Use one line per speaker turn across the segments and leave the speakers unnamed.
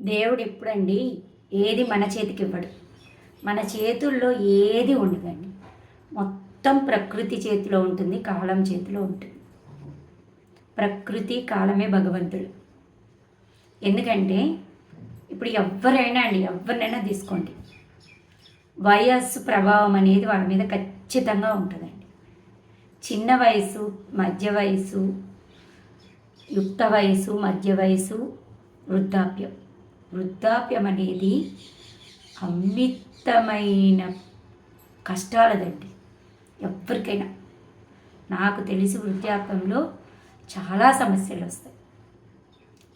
దేవుడు ఎప్పుడండి ఏది మన చేతికి ఇవ్వడు మన చేతుల్లో ఏది ఉండదండి. మొత్తం ప్రకృతి చేతిలో ఉంటుంది కాలం చేతిలో ఉంటుంది. ప్రకృతి కాలమే భగవంతుడు. ఎందుకంటే ఇప్పుడు ఎవరైనా అండి ఎవరినైనా తీసుకోండి. వయస్సు ప్రభావం అనేది వాళ్ళ మీద ఖచ్చితంగా ఉంటుందండి. చిన్న వయసు మధ్య వయసు యుక్త వయసు మధ్య వయసు వృద్ధాప్యం. వృద్ధాప్యం అనేది అమితమైన కష్టాలదండి. ఎవరికైనా నాకు తెలిసి వృద్ధాప్యంలో చాలా సమస్యలు వస్తాయి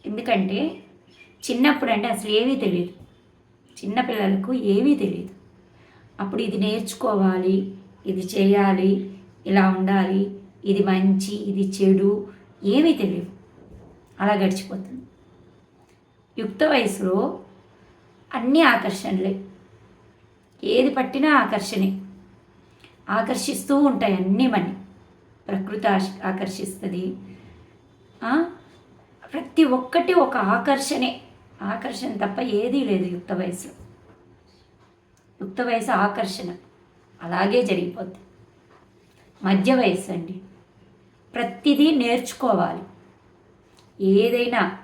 ఎందుకంటే చిన్నప్పుడు అంటే అసలు ఏమీ తెలియదు చిన్నపిల్లలకు ఏమీ తెలియదు అప్పుడు ఇది నేర్చుకోవాలి ఇది చేయాలి ఇలా ఉండాలి ఇది మంచి ఇది చెడు ఏమీ తెలియదు అలా గడిచిపోతుంది. యుక్త వయసులో అన్నీ ఆకర్షణలే. ఏది పట్టినా ఆకర్షణే. ఆకర్షిస్తూ ఉంటాయి అన్నీ మని. ప్రకృతి ఆకర్షిస్తుంది. ప్రతి ఒక్కటి ఒక ఆకర్షణే. ఆకర్షణ తప్ప ఏదీ లేదు యుక్త వయసులో. యుక్త వయసు ఆకర్షణ. అలాగే జరిగిపోద్ది. మధ్య వయసు అండి. ప్రతిదీ నేర్చుకోవాలి. ఏదైనా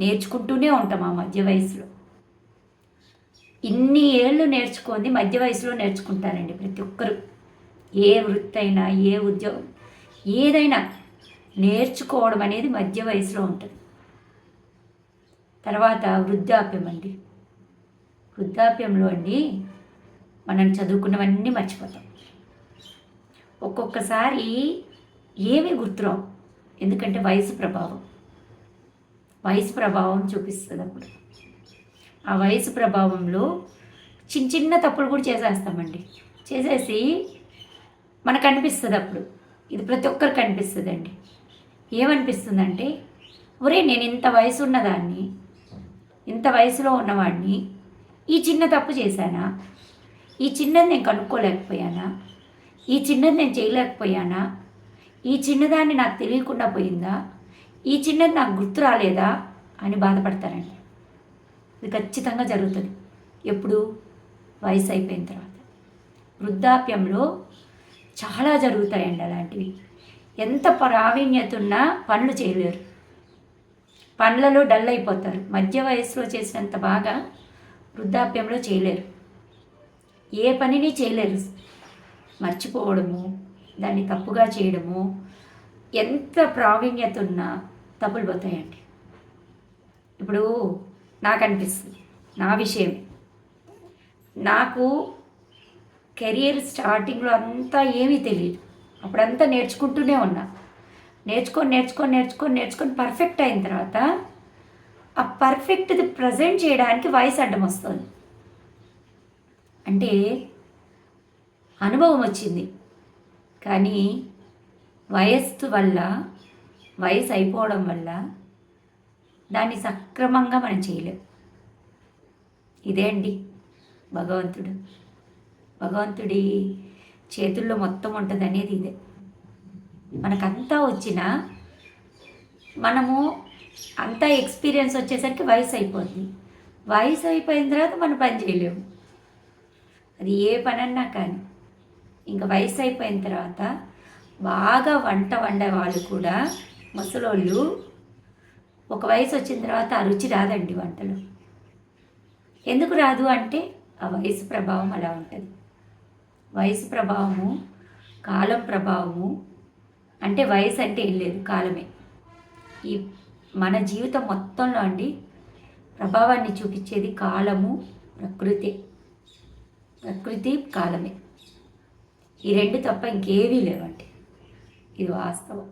నేర్చుకుంటూనే ఉంటాం ఆ మధ్య వయసులో. ఇన్ని ఏళ్ళు నేర్చుకుంది మధ్య వయసులో నేర్చుకుంటారండి ప్రతి ఒక్కరు. ఏ వృత్తి అయినా ఏ ఉద్యోగం ఏదైనా నేర్చుకోవడం అనేది మధ్య వయసులో ఉంటుంది. తర్వాత వృద్ధాప్యం అండి. వృద్ధాప్యంలో అండి మనం చదువుకున్నవన్నీ మర్చిపోతాం. ఒక్కొక్కసారి ఏమీ గుర్తురావు. ఎందుకంటే వయసు ప్రభావం. వయసు ప్రభావం చూపిస్తుంది అప్పుడు. ఆ వయసు ప్రభావంలో చిన్న చిన్న తప్పులు కూడా చేసేస్తామండి. చేసేసి మనకు అనిపిస్తుంది అప్పుడు. ఇది ప్రతి ఒక్కరికి అనిపిస్తుందండి. ఏమనిపిస్తుందంటే ఒరే నేను ఇంత వయసు ఉన్నదాన్ని ఇంత వయసులో ఉన్నవాడిని ఈ చిన్న తప్పు చేశానా? ఈ చిన్నది నేను కనుక్కోలేకపోయానా? ఈ చిన్నది నేను చేయలేకపోయానా? ఈ చిన్నదాన్ని నాకు తెలియకుండా పోయిందా? ఈ చిన్నది నాకు గుర్తు రాలేదా అని బాధపడతారండి. ఇది ఖచ్చితంగా జరుగుతుంది. ఎప్పుడు? వయసు అయిపోయిన తర్వాత. వృద్ధాప్యంలో చాలా జరుగుతాయండి అలాంటివి. ఎంత ప్రావీణ్యత ఉన్నా పనులు చేయలేరు. పనులలో డల్ అయిపోతారు. మధ్య వయసులో చేసినంత బాగా వృద్ధాప్యంలో చేయలేరు. ఏ పనిని చేయలేరు. మర్చిపోవడము దాన్ని తప్పుగా చేయడము ఎంత ప్రావీణ్యత ఉన్నా తప్పులు పోతాయండి. ఇప్పుడు నాకు అనిపిస్తుంది నా విషయం నాకు కెరియర్ స్టార్టింగ్లో అంతా ఏమీ తెలియదు అప్పుడంతా నేర్చుకుంటూనే ఉన్నా. నేర్చుకొని నేర్చుకొని నేర్చుకొని నేర్చుకొని పర్ఫెక్ట్ అయిన తర్వాత ఆ పర్ఫెక్ట్ది ప్రజెంట్ చేయడానికి వయసు అడ్డం వస్తుంది. అంటే అనుభవం వచ్చింది. కానీ వయస్సు వల్ల వయసు అయిపోవడం వల్ల దాన్ని సక్రమంగా మనం చేయలేం. ఇదే అండి భగవంతుడు. భగవంతుడి చేతుల్లో మొత్తం ఉంటుంది అనేది ఇదే. మనకంతా వచ్చినా మనము అంతా ఎక్స్పీరియన్స్ వచ్చేసరికి వయసు అయిపోతుంది వయసు అయిపోయిన తర్వాత మనం పని చేయలేము అది ఏ పనన్నా కానీ. ఇంకా వయసు అయిపోయిన తర్వాత బాగా వంట వండే వాళ్ళు కూడా ముసలోళ్ళు ఒక వయసు వచ్చిన తర్వాత ఆ రుచి రాదండి వంటలు. ఎందుకు రాదు అంటే ఆ వయసు ప్రభావం అలా ఉంటుంది. వయసు ప్రభావము కాలం ప్రభావము అంటే వయసు అంటే ఏం లేదు కాలమే. ఈ మన జీవితం మొత్తంలో అండి ప్రభావాన్ని చూపించేది కాలము ప్రకృతి. ప్రకృతి కాలమే. ఈ రెండు తప్ప ఇంకేవీ లేవండి. ఇది వాస్తవం.